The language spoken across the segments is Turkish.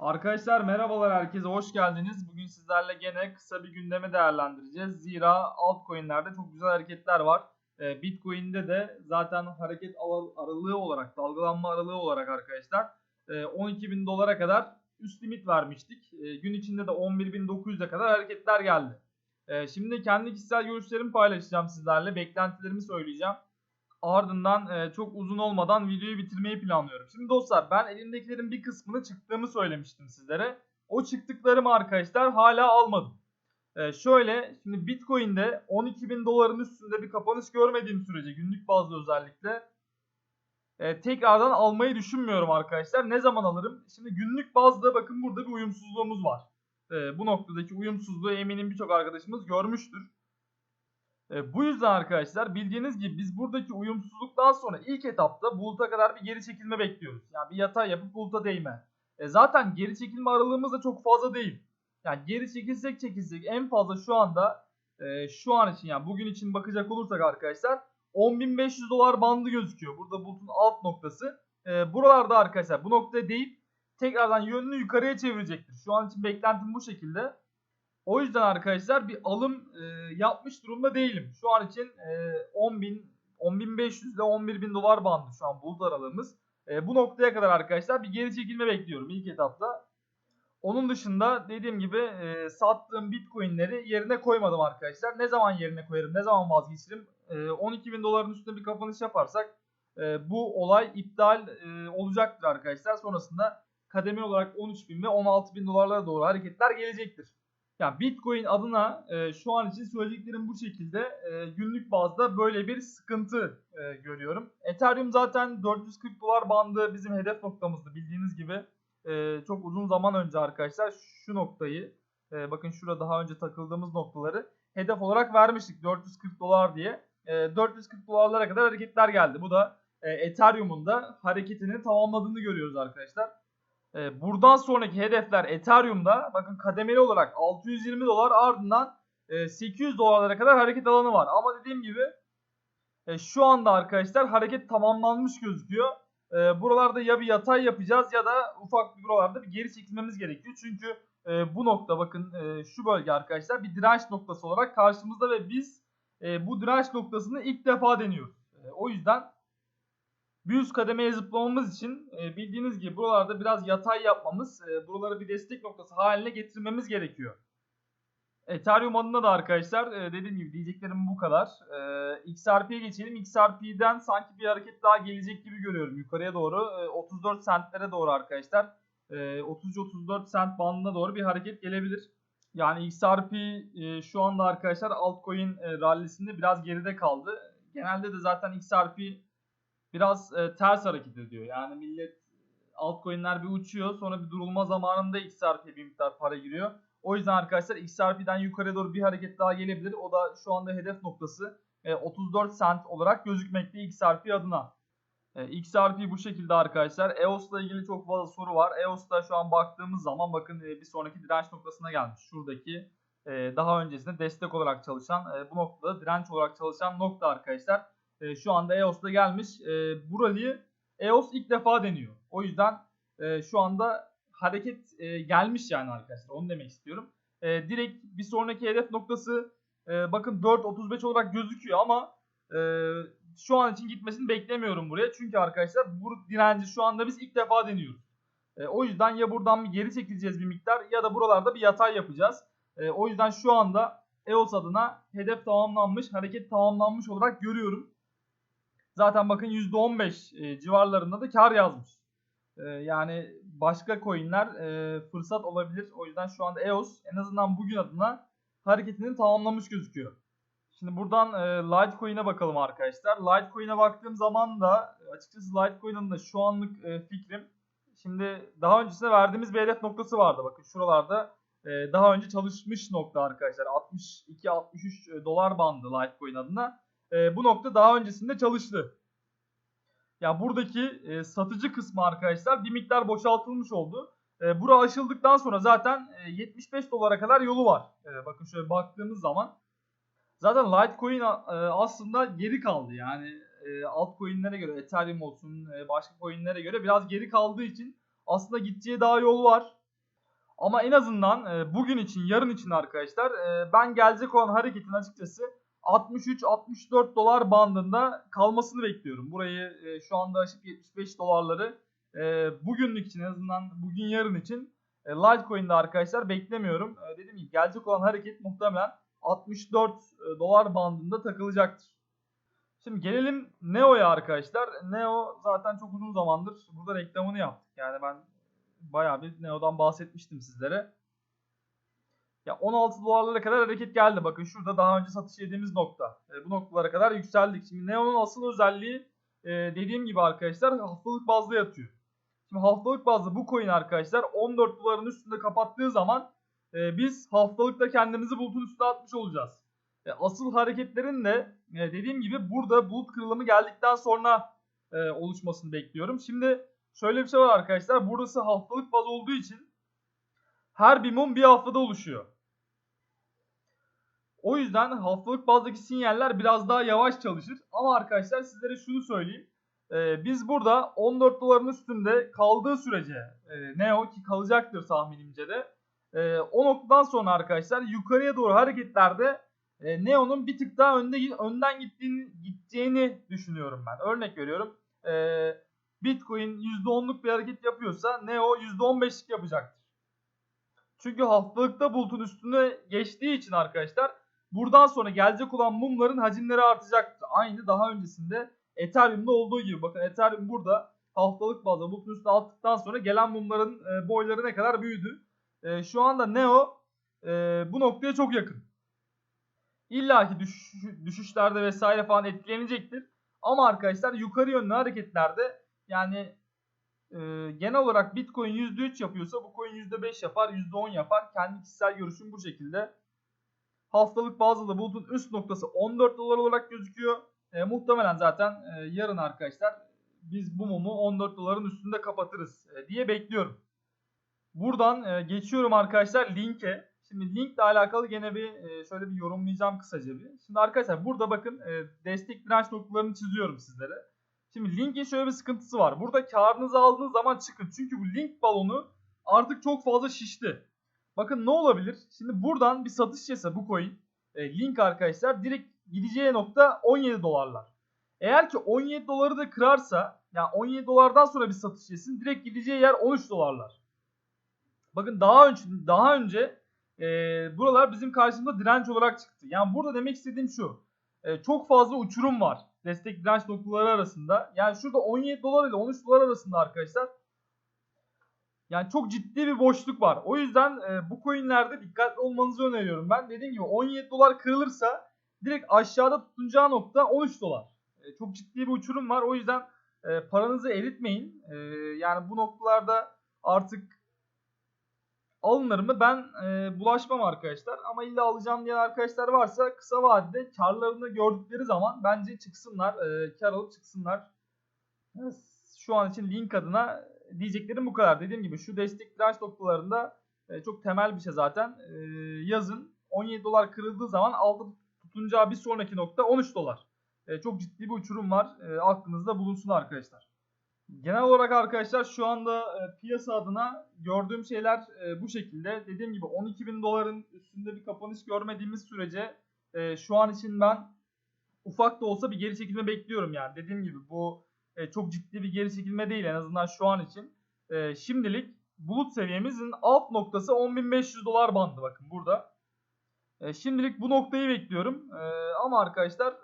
Arkadaşlar merhabalar herkese hoş geldiniz. Bugün sizlerle gene kısa bir gündemi değerlendireceğiz. Zira altcoin'lerde çok güzel hareketler var. Ee, Bitcoin'de de zaten hareket al- aralığı olarak, dalgalanma aralığı olarak arkadaşlar e, 12.000 dolara kadar üst limit vermiştik. E, gün içinde de 11.900'e kadar hareketler geldi. E, şimdi kendi kişisel görüşlerimi paylaşacağım sizlerle. Beklentilerimi söyleyeceğim. Ardından e, çok uzun olmadan videoyu bitirmeyi planlıyorum. Şimdi dostlar ben elimdekilerin bir kısmını çıktığımı söylemiştim sizlere. O çıktıklarımı arkadaşlar hala almadım. E, şöyle şimdi Bitcoin'de 12.000 doların üstünde bir kapanış görmediğim sürece günlük bazda özellikle e, tekrardan almayı düşünmüyorum arkadaşlar. Ne zaman alırım? Şimdi günlük bazda bakın burada bir uyumsuzluğumuz var. E, bu noktadaki uyumsuzluğu eminim birçok arkadaşımız görmüştür. E, bu yüzden arkadaşlar bildiğiniz gibi biz buradaki uyumsuzluktan sonra ilk etapta buluta kadar bir geri çekilme bekliyoruz. Yani bir yatay yapıp buluta değme. E, zaten geri çekilme aralığımız da çok fazla değil. Yani geri çekilsek çekilsek en fazla şu anda e, şu an için yani bugün için bakacak olursak arkadaşlar 10.500 dolar bandı gözüküyor. Burada bulutun alt noktası. E, buralarda arkadaşlar bu noktaya deyip tekrardan yönünü yukarıya çevirecektir. Şu an için beklentim bu şekilde. O yüzden arkadaşlar bir alım e, yapmış durumda değilim. Şu an için e, 10.000 10.500 ile 11.000 dolar bandı şu an bulut aralığımız. E, bu noktaya kadar arkadaşlar bir geri çekilme bekliyorum ilk etapta. Onun dışında dediğim gibi e, sattığım bitcoinleri yerine koymadım arkadaşlar. Ne zaman yerine koyarım, ne zaman vazgeçerim? E, 12.000 doların üstünde bir kapanış yaparsak e, bu olay iptal e, olacaktır arkadaşlar. Sonrasında kademe olarak 13.000 ve 16.000 dolarlara doğru hareketler gelecektir. Yani Bitcoin adına e, şu an için söyleyeceklerim bu şekilde. E, günlük bazda böyle bir sıkıntı e, görüyorum. Ethereum zaten 440 dolar bandı bizim hedef noktamızdı bildiğiniz gibi. E, çok uzun zaman önce arkadaşlar şu noktayı e, bakın şurada daha önce takıldığımız noktaları hedef olarak vermiştik 440 dolar diye. E, 440 dolarlara kadar hareketler geldi. Bu da e, Ethereum'un da hareketini tamamladığını görüyoruz arkadaşlar. E, buradan sonraki hedefler Ethereum'da bakın kademeli olarak 620 dolar ardından e, 800 dolarlara kadar hareket alanı var. Ama dediğim gibi e, şu anda arkadaşlar hareket tamamlanmış gözüküyor. E, buralarda ya bir yatay yapacağız ya da ufak bir buralarda bir geri çekilmemiz gerekiyor. Çünkü e, bu nokta bakın e, şu bölge arkadaşlar bir direnç noktası olarak karşımızda ve biz e, bu direnç noktasını ilk defa deniyoruz. E, o yüzden bir üst kademeye zıplamamız için e, bildiğiniz gibi buralarda biraz yatay yapmamız, e, buraları bir destek noktası haline getirmemiz gerekiyor. Ethereum adına da arkadaşlar e, dediğim gibi diyeceklerim bu kadar. E, XRP'ye geçelim. XRP'den sanki bir hareket daha gelecek gibi görüyorum yukarıya doğru. E, 34 centlere doğru arkadaşlar. E, 30-34 cent bandına doğru bir hareket gelebilir. Yani XRP e, şu anda arkadaşlar altcoin e, rallisinde biraz geride kaldı. Genelde de zaten XRP biraz e, ters hareket ediyor. Yani millet altcoin'ler bir uçuyor sonra bir durulma zamanında XRP bir miktar para giriyor. O yüzden arkadaşlar XRP'den yukarıya doğru bir hareket daha gelebilir. O da şu anda hedef noktası e, 34 cent olarak gözükmekte XRP adına. E, XRP bu şekilde arkadaşlar. EOS ile ilgili çok fazla soru var. EOS'ta şu an baktığımız zaman bakın e, bir sonraki direnç noktasına gelmiş. Şuradaki e, daha öncesinde destek olarak çalışan e, bu noktada direnç olarak çalışan nokta arkadaşlar. E, şu anda EOS'ta gelmiş. E, bu rally'i EOS ilk defa deniyor. O yüzden e, şu anda hareket e, gelmiş yani arkadaşlar. Onu demek istiyorum. E, direkt bir sonraki hedef noktası e, bakın 4.35 olarak gözüküyor ama e, şu an için gitmesini beklemiyorum buraya. Çünkü arkadaşlar bu direnci şu anda biz ilk defa deniyoruz. E, o yüzden ya buradan bir geri çekileceğiz bir miktar ya da buralarda bir yatay yapacağız. E, o yüzden şu anda EOS adına hedef tamamlanmış, hareket tamamlanmış olarak görüyorum. Zaten bakın %15 e, civarlarında da kar yazmış. E, yani başka coinler e, fırsat olabilir. O yüzden şu anda EOS en azından bugün adına hareketini tamamlamış gözüküyor. Şimdi buradan Litecoin'e bakalım arkadaşlar. Litecoin'e baktığım zaman da açıkçası Litecoin'in de şu anlık fikrim şimdi daha öncesinde verdiğimiz bir hedef noktası vardı. Bakın şuralarda daha önce çalışmış nokta arkadaşlar. 62-63 dolar bandı Litecoin adına. E, bu nokta daha öncesinde çalıştı. Ya buradaki e, satıcı kısmı arkadaşlar bir miktar boşaltılmış oldu. E, bura aşıldıktan sonra zaten e, 75 dolara kadar yolu var. E, bakın şöyle baktığımız zaman zaten Litecoin e, aslında geri kaldı. Yani e, altcoin'lere göre Ethereum olsun e, başka coin'lere göre biraz geri kaldığı için aslında gideceği daha yol var. Ama en azından e, bugün için, yarın için arkadaşlar e, ben gelecek olan hareketin açıkçası 63-64 dolar bandında kalmasını bekliyorum. Burayı e, şu anda aşıp 75 dolarları e, bugünlük için en azından bugün yarın için e, Litecoin'de arkadaşlar beklemiyorum. E, dediğim gibi gelecek olan hareket muhtemelen 64 e, dolar bandında takılacaktır. Şimdi gelelim Neo'ya arkadaşlar. Neo zaten çok uzun zamandır burada reklamını yaptık. Yani ben bayağı bir Neo'dan bahsetmiştim sizlere. Ya 16 dolarlara kadar hareket geldi. Bakın şurada daha önce satış yediğimiz nokta. E, bu noktalara kadar yükseldik. Şimdi Neo'nun asıl özelliği e, dediğim gibi arkadaşlar haftalık bazda yatıyor. Şimdi haftalık bazda bu coin arkadaşlar 14 doların üstünde kapattığı zaman e, biz haftalıkta kendimizi bulutun üstüne atmış olacağız. E, asıl hareketlerin de e, dediğim gibi burada bulut kırılımı geldikten sonra e, oluşmasını bekliyorum. Şimdi şöyle bir şey var arkadaşlar. Burası haftalık baz olduğu için her bir mum bir haftada oluşuyor. O yüzden haftalık bazdaki sinyaller biraz daha yavaş çalışır. Ama arkadaşlar sizlere şunu söyleyeyim. Ee, biz burada 14 doların üstünde kaldığı sürece e, Neo ki kalacaktır tahminimce de. E, o noktadan sonra arkadaşlar yukarıya doğru hareketlerde e, Neo'nun bir tık daha önde önden gittiğini, gideceğini düşünüyorum ben. Örnek veriyorum. E, Bitcoin %10'luk bir hareket yapıyorsa Neo %15'lik yapacaktır. Çünkü haftalıkta bulutun üstüne geçtiği için arkadaşlar buradan sonra gelecek olan mumların hacimleri artacaktır. Aynı daha öncesinde Ethereum'da olduğu gibi. Bakın Ethereum burada haftalık bazda bulutun üstüne attıktan sonra gelen mumların e, boyları ne kadar büyüdü. E, şu anda Neo e, bu noktaya çok yakın. İlla ki düş, düşüşlerde vesaire falan etkilenecektir. Ama arkadaşlar yukarı yönlü hareketlerde yani e, genel olarak Bitcoin %3 yapıyorsa bu coin %5 yapar, %10 yapar. Kendi kişisel görüşüm bu şekilde. Haftalık bazda bulutun üst noktası 14 dolar olarak gözüküyor. E, muhtemelen zaten e, yarın arkadaşlar biz bu mumu 14 doların üstünde kapatırız e, diye bekliyorum. Buradan e, geçiyorum arkadaşlar linke. Şimdi linkle alakalı gene bir e, şöyle bir yorumlayacağım kısaca bir. Şimdi arkadaşlar burada bakın e, destek direnç noktalarını çiziyorum sizlere. Şimdi linkin şöyle bir sıkıntısı var. Burada karınızı aldığınız zaman çıkın. Çünkü bu link balonu artık çok fazla şişti. Bakın ne olabilir? Şimdi buradan bir satış yese bu coin e, link arkadaşlar direkt gideceği nokta 17 dolarlar. Eğer ki 17 doları da kırarsa yani 17 dolardan sonra bir satış yesin direkt gideceği yer 13 dolarlar. Bakın daha önce daha önce e, buralar bizim karşımıza direnç olarak çıktı. Yani burada demek istediğim şu. E, çok fazla uçurum var destek direnç noktaları arasında. Yani şurada 17 dolar ile 13 dolar arasında arkadaşlar. Yani çok ciddi bir boşluk var. O yüzden e, bu coinlerde dikkatli olmanızı öneriyorum. Ben dediğim gibi 17 dolar kırılırsa direkt aşağıda tutunacağı nokta 13 dolar. E, çok ciddi bir uçurum var. O yüzden e, paranızı eritmeyin. E, yani bu noktalarda artık alınır mı? Ben e, bulaşmam arkadaşlar. Ama illa alacağım diyen arkadaşlar varsa kısa vadede karlarını gördükleri zaman bence çıksınlar. E, kar alıp çıksınlar. Şu an için link adına diyeceklerim bu kadar. Dediğim gibi şu destek direnç noktalarında e, çok temel bir şey zaten. E, yazın 17 dolar kırıldığı zaman aldı tutunacağı bir sonraki nokta 13 dolar. E, çok ciddi bir uçurum var. E, aklınızda bulunsun arkadaşlar. Genel olarak arkadaşlar şu anda e, piyasa adına gördüğüm şeyler e, bu şekilde. Dediğim gibi 12 bin doların üstünde bir kapanış görmediğimiz sürece e, şu an için ben ufak da olsa bir geri çekilme bekliyorum yani. Dediğim gibi bu e, çok ciddi bir geri çekilme değil en azından şu an için. E, şimdilik bulut seviyemizin alt noktası 10.500 dolar bandı bakın burada. E, şimdilik bu noktayı bekliyorum. E, ama arkadaşlar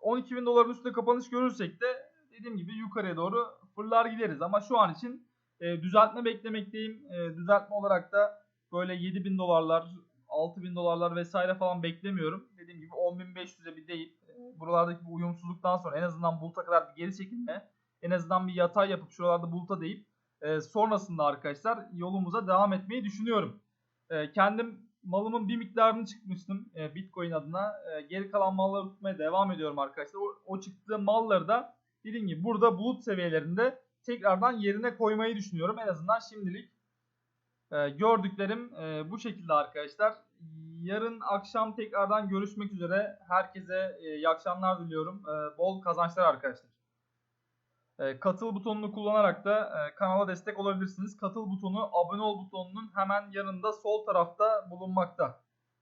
12.000 doların üstünde kapanış görürsek de dediğim gibi yukarıya doğru fırlar gideriz. Ama şu an için e, düzeltme beklemekteyim. E, düzeltme olarak da böyle 7000 dolarlar, 6000 dolarlar vesaire falan beklemiyorum. Dediğim gibi 10.500'e bir değil. Buralardaki bu uyumsuzluktan sonra en azından buluta kadar bir geri çekilme. En azından bir yatay yapıp şuralarda buluta deyip e, sonrasında arkadaşlar yolumuza devam etmeyi düşünüyorum. E, kendim malımın bir miktarını çıkmıştım e, Bitcoin adına. E, geri kalan malları tutmaya devam ediyorum arkadaşlar. O, o çıktığı malları da dediğim gibi burada bulut seviyelerinde tekrardan yerine koymayı düşünüyorum. En azından şimdilik e, gördüklerim e, bu şekilde arkadaşlar. Yarın akşam tekrardan görüşmek üzere. Herkese e, iyi akşamlar diliyorum. E, bol kazançlar arkadaşlar. Katıl butonunu kullanarak da kanala destek olabilirsiniz. Katıl butonu abone ol butonunun hemen yanında sol tarafta bulunmakta.